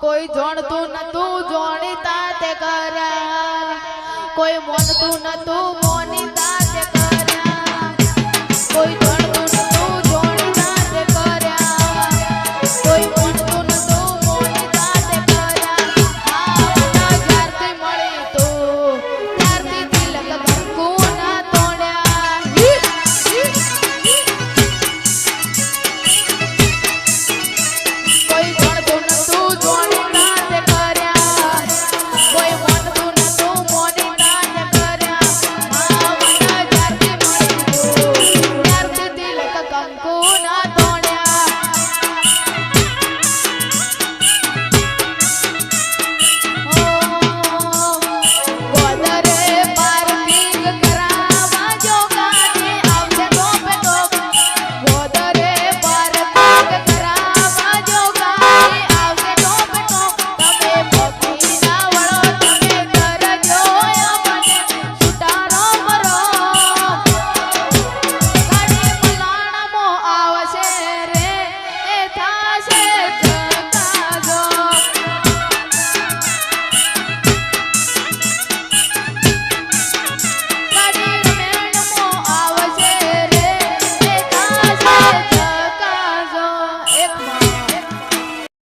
કોઈ જોણતું નતું જોણીતા તે કર્યા કોઈ મોનતું નતું મોનીતા તે